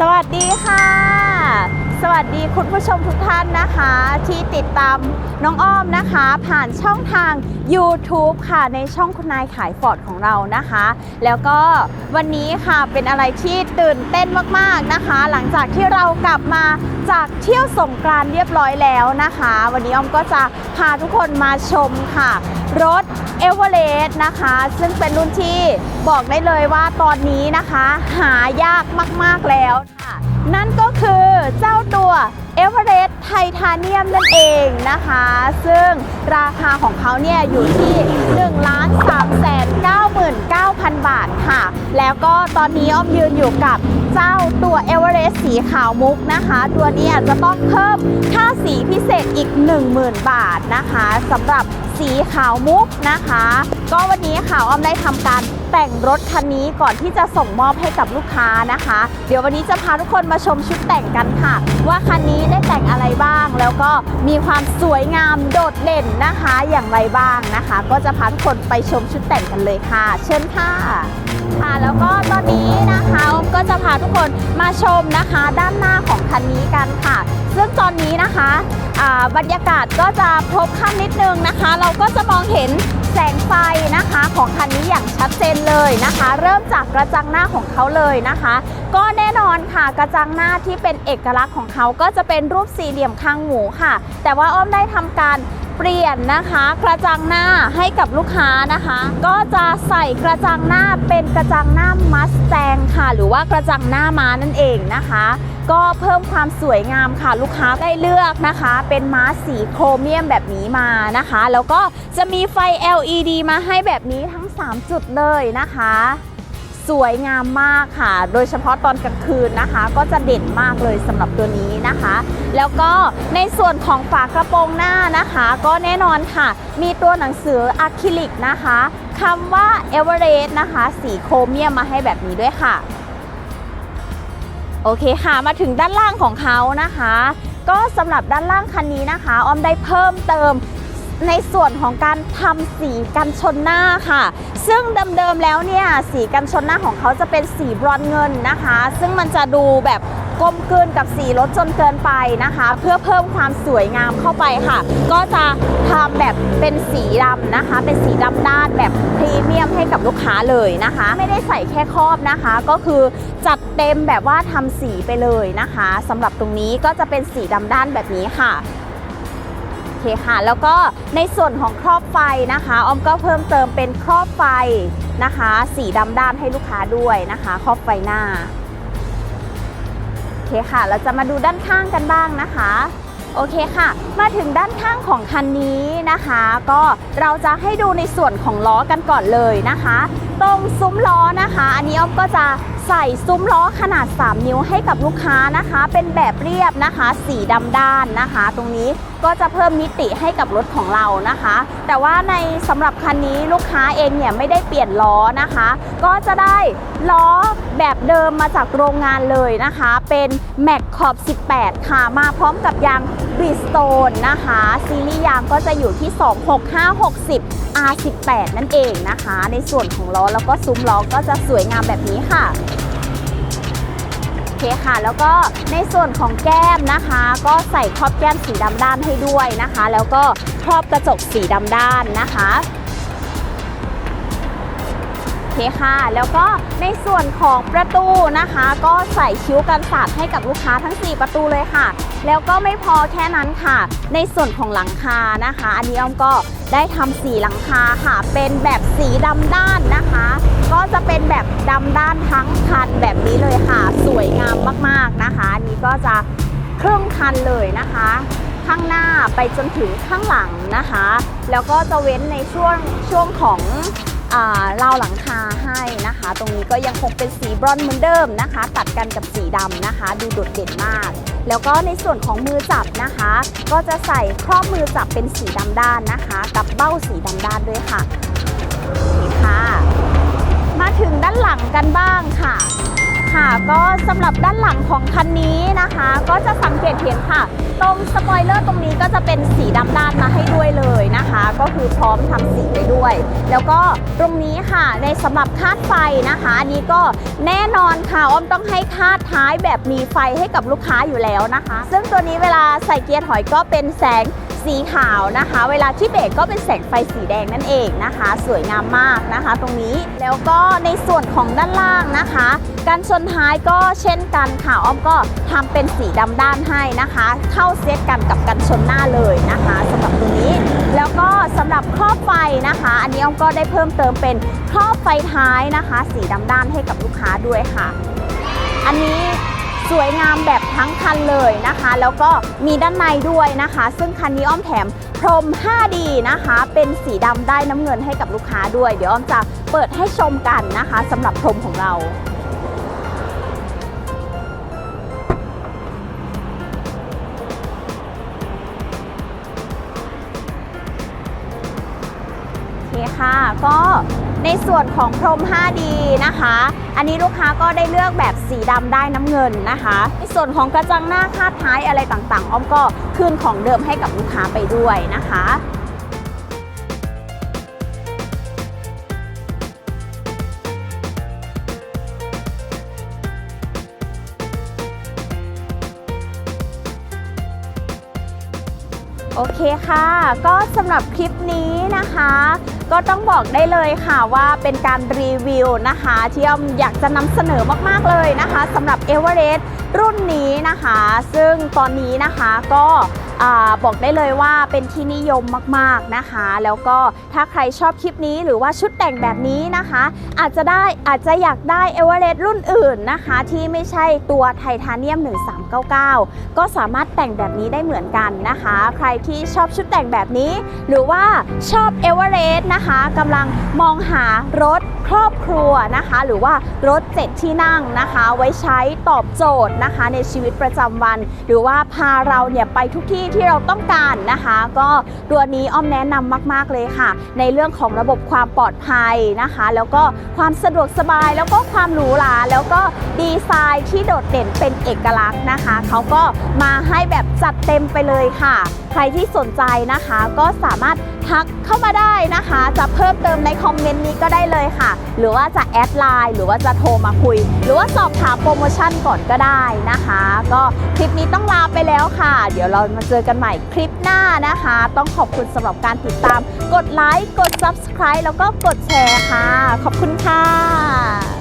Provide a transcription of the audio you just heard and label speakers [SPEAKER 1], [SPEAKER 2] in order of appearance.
[SPEAKER 1] สวัสดีค่ะ สวัสดีคุณผู้ชมทุกท่านนะคะ ที่ติดตามน้องอ้อมนะคะ ผ่านช่องทาง YouTube ค่ะในช่องคุณนายขายฟอร์ดของเรานะคะ แล้วก็วันนี้ค่ะเป็นอะไรที่ตื่นเต้นมากๆนะคะ หลังจากที่เรากลับมาจากเที่ยวสงกรานเรียบร้อยแล้วนะคะ วันนี้อ้อมก็จะพาทุกคนมาชมค่ะ รถเอเวอเรสต์นะคะ ซึ่งเป็นรุ่นที่บอกได้เลยว่าตอนนี้นะคะ หายากมาก ๆ แล้ว นั่นก็คือเจ้าตัวเอเวอเรสต์ไททาเนียมนั่นเองนะคะ ซึ่งราคาของเขาเนี่ยอยู่ที่1ล้าน3แสน99,000 บาทค่ะ แล้วก็ตอนนี้อ้อมยืนอยู่กับเจ้าตัวเอเวอเรสต์สีขาวมุกนะคะ ตัวนี้จะต้องเพิ่มค่าสีพิเศษอีก 10,000 บาทนะคะสำหรับสีขาวมุกนะคะ ก็วันนี้ค่ะอ้อมได้ทำการ แต่งรถคันนี้ก่อนที่จะส่งมอบให้กับลูกค้านะคะ เดี๋ยววันนี้จะพาทุกคนมาชมชุดแต่งกันค่ะ ว่าคันนี้ได้แต่งอะไรบ้าง แล้วก็มีความสวยงามโดดเด่นนะคะ อย่างไรบ้างนะคะ ก็จะพาทุกคนไปชมชุดแต่งกันเลยค่ะ เชิญค่ะค่ะ แล้วก็ตอนนี้นะคะก็จะพาทุกคนมาชมนะคะ ด้านหน้าของคันนี้กันค่ะ ตอนนี้นะคะบรรยากาศก็จะพบค่ำนิดนึงนะคะ เราก็จะมองเห็นแสงไฟนะคะของคันนี้อย่างชัดเจนเลยนะคะ เริ่มจากกระจังหน้าของเขาเลยนะคะ ก็แน่นอนค่ะกระจังหน้าที่เป็นเอกลักษณ์ของเขาก็จะเป็นรูปสี่เหลี่ยมคางหมูค่ะ แต่ว่าอ้อมได้ทำการเปลี่ยนนะคะกระจังหน้าให้กับลูกค้านะคะ ก็จะใส่กระจังหน้าเป็นกระจังหน้ามัสแตงค่ะ หรือว่ากระจังหน้าม้านั่นเองนะคะ ก็เพิ่มความสวยงามค่ะลูกค้าได้เลือกนะคะ เป็นม้าสีโครเมียมแบบนี้มานะคะ แล้วก็จะมีไฟ LED มาให้แบบนี้ทั้ง 3 จุดเลยนะคะ สวยงามมากค่ะ โดยเฉพาะตอนกลางคืนนะคะ ก็จะเด่นมากเลยสำหรับตัวนี้นะคะ แล้วก็ในส่วนของฝากระโปรงหน้านะคะ ก็แน่นอนค่ะ มีตัวหนังสืออะคริลิกนะคะคำว่า e v e r e s t นะคะ สีโครเมียมมาให้แบบนี้ด้วยค่ะ โอเคค่ะมาถึงด้านล่างของเขานะคะ ก็สำหรับด้านล่างคันนี้นะคะ ออมได้เพิ่มเติมในส่วนของการทำสีกันชนหน้าค่ะ ซึ่งเดิมๆแล้วเนี่ยสีกันชนหน้าของเขาจะเป็นสีบรอนซ์เงินนะคะ ซึ่งมันจะดูแบบ กลมกลืนกับสีรถจนเกินไปนะคะ เพื่อเพิ่มความสวยงามเข้าไปค่ะ ก็จะทำแบบเป็นสีดำนะคะ เป็นสีดำด้านแบบพรีเมียมให้กับลูกค้าเลยนะคะ ไม่ได้ใส่แค่ครอบนะคะ ก็คือจัดเต็มแบบว่าทำสีไปเลยนะคะสำหรับตรงนี้ก็จะเป็นสีดำด้านแบบนี้ค่ะโอเคค่ะ แล้วก็ในส่วนของครอบไฟนะคะออมก็เพิ่มเติมเป็นครอบไฟนะคะ สีดำด้านให้ลูกค้าด้วยนะคะ ครอบไฟหน้า เคค่ะ เราจะมาดูด้านข้างกันบ้างนะคะ โอเคค่ะ มาถึงด้านข้างของคันนี้นะคะ ก็เราจะให้ดูในส่วนของล้อกันก่อนเลยนะคะตรงซุ้มล้อนะคะ อันนี้อ้อมก็จะใส่ซุ้มล้อขนาด 3 นิ้วให้กับลูกค้านะคะ เป็นแบบเรียบนะคะ สีดำด้านนะคะ ตรงนี้ก็จะเพิ่มมิติให้กับรถของเรานะคะ แต่ว่าในสำหรับคันนี้ลูกค้าเองเนี่ยไม่ได้เปลี่ยนล้อนะคะ ก็จะได้ล้อแบบเดิมมาจากโรงงานเลยนะคะ เป็น m a c ขอบ 18 ค่ะ มาพร้อมกับยาง b r i s t o n e นะคะ ซีรีส์ยางก็จะอยู่ที่ 26560 R18 นั่นเองนะคะ ในส่วนของล้อแล้วก็ซุ้มล้อก็จะสวยงามแบบนี้ค่ะโอเคค่ะ แล้วก็ในส่วนของแก้มนะคะ ก็ใส่ครอบแก้มสีดำด้านให้ด้วยนะคะ แล้วก็ครอบกระจกสีดำด้านนะคะ เคค่ะ แล้วก็ในส่วนของประตูนะคะ ก็ใส่คิ้วกันสาดให้กับลูกค้าทั้ง 4 ประตูเลยค่ะ แล้วก็ไม่พอแค่นั้นค่ะ ในส่วนของหลังคานะคะ อันนี้อ้อมก็ได้ทำสีหลังคาค่ะ เป็นแบบสีดำด้านนะคะ ก็จะเป็นแบบดำด้านทั้งคันแบบนี้เลยค่ะ สวยงามมากๆนะคะ อันนี้ก็จะครึ่งคันเลยนะคะข้างหน้าไปจนถึงข้างหลังนะคะ แล้วก็จะเว้นในช่วงช่วงของ ราวหลังคาให้นะคะ ตรงนี้ก็ยังคงเป็นสีบรอนซ์เหมือนเดิมนะคะ ตัดกันกับสีดำนะคะ ดูโดดเด่นมาก แล้วก็ในส่วนของมือจับนะคะ ก็จะใส่ครอบมือจับเป็นสีดำด้านนะคะ กับเบ้าสีดำด้านด้วยค่ะนี่ค่ะ มาถึงด้านหลังกันบ้างค่ะ ค่ะ ก็สำหรับด้านหลังของคันนี้นะคะ ก็จะสังเกตเห็นค่ะ ตรงสปอยเลอร์ตรงนี้ก็จะเป็นสีดำด้านมาให้ด้วยเลยนะคะ ก็คือพร้อมทำสีไปด้วย แล้วก็ตรงนี้ค่ะในสำหรับคาดไฟนะคะอันนี้ก็แน่นอนค่ะอ้อมต้องให้คาดท้ายแบบมีไฟให้กับลูกค้าอยู่แล้วนะคะ ซึ่งตัวนี้เวลาใส่เกียร์ถอยก็เป็นแสง สีขาวนะคะ เวลาที่เบรกก็เป็นแสงไฟสีแดงนั่นเองนะคะ สวยงามมากนะคะ ตรงนี้แล้วก็ในส่วนของด้านล่างนะคะ การชนท้ายก็เช่นกันค่ะอ้อมก็ทำเป็นสีดำด้านให้นะคะ เข้าเซตกันกับกันชนหน้าเลยนะคะสำหรับตรงนี้ แล้วก็สำหรับครอบไฟนะคะ อันนี้อ้อมก็ได้เพิ่มเติมเป็นครอบไฟท้ายนะคะ สีดำด้านให้กับลูกค้าด้วยค่ะ อันนี้ สวยงามแบบทั้งคันเลยนะคะ แล้วก็มีด้านในด้วยนะคะ ซึ่งคันนี้อ้อมแถมพรม 5D นะคะ เป็นสีดำได้น้ำเงินให้กับลูกค้าด้วย เดี๋ยวอ้อมจะเปิดให้ชมกันนะคะสำหรับพรมของเราโอเคค่ะก็ ในส่วนของพรม 5D นะคะ อันนี้ลูกค้าก็ได้เลือกแบบสีดำได้น้ำเงินนะคะ ในส่วนของกระจังหน้าคาดท้ายอะไรต่างๆ อ้อมก็คืนของเดิมให้กับลูกค้าไปด้วยนะคะโอเคค่ะ ก็สำหรับคลิปนี้นะคะ ก็ต้องบอกได้เลยค่ะว่าเป็นการรีวิวนะคะที่อมอยากจะนำเสนอมากๆเลยนะคะสำหรับ e v e r e s t รุ่นนี้นะคะ ซึ่งตอนนี้นะคะก็ บอกได้เลยว่าเป็นที่นิยมมากๆนะคะ แล้วก็ถ้าใครชอบคลิปนี้หรือว่าชุดแต่งแบบนี้นะคะ อาจจะได้อาจจะอยากได้ e v e r e s t รุ่นอื่นนะคะ ที่ไม่ใช่ตัวไทเทเนียม 1399 ก็สามารถแต่งแบบนี้ได้เหมือนกันนะคะ ใครที่ชอบชุดแต่งแบบนี้ หรือว่าชอบ e v e r e s t นะคะกำลังมองหารถครอบครัวนะคะ หรือว่ารถเจ็ดที่นั่งนะคะ ไว้ใช้ตอบโจทย์นะคะ ในชีวิตประจำวัน หรือว่าพาเราเนี่ยไปทุกที่ที่เราต้องการนะคะ ก็ตัวนี้อ้อมแนะนำมาก ๆเลยค่ะ ในเรื่องของระบบความปลอดภัยนะคะ แล้วก็ความสะดวกสบายแล้วก็ความหรูหราแล้วก็ดีไซน์ที่โดดเด่นเป็นเอกลักษณ์นะคะเขาก็มาให้แบบจัดเต็มไปเลยค่ะ ใครที่สนใจนะคะก็สามารถ ทักเข้ามาได้นะคะ จะเพิ่มเติมในคอมเมนต์นี้ก็ได้เลยค่ะ หรือว่าจะแอดไลน์หรือว่าจะโทรมาคุย หรือว่าสอบถามโปรโมชั่นก่อนก็ได้นะคะ ก็คลิปนี้ต้องลาไปแล้วค่ะ เดี๋ยวเรามาเจอกันใหม่คลิปหน้านะคะ ต้องขอบคุณสำหรับการติดตาม กดไลค์กด Subscribe แล้วก็กดแชร์ค่ะ ขอบคุณค่ะ